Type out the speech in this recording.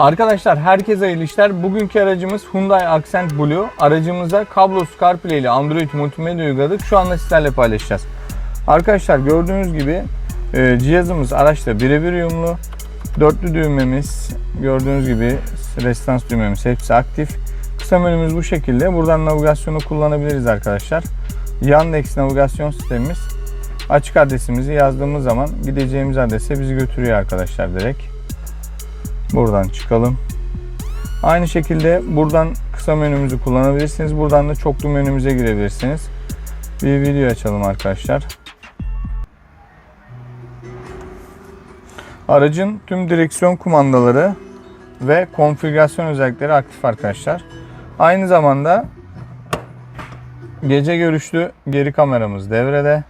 Arkadaşlar herkese hayırlı işler. Bugünkü aracımız Hyundai Accent Blue. Aracımıza kablosuz CarPlay ile Android multimedya uyguladık. Şu anda sizlerle paylaşacağız. Arkadaşlar gördüğünüz gibi e, cihazımız araçla birebir uyumlu. Dörtlü düğmemiz, gördüğünüz gibi restans düğmemiz hepsi aktif. Kısa menümüz bu şekilde. Buradan navigasyonu kullanabiliriz arkadaşlar. Yandex navigasyon sistemimiz açık adresimizi yazdığımız zaman gideceğimiz adrese bizi götürüyor arkadaşlar direkt. Buradan çıkalım. Aynı şekilde buradan kısa menümüzü kullanabilirsiniz. Buradan da çoklu menümüze girebilirsiniz. Bir video açalım arkadaşlar. Aracın tüm direksiyon kumandaları ve konfigürasyon özellikleri aktif arkadaşlar. Aynı zamanda gece görüşlü geri kameramız devrede.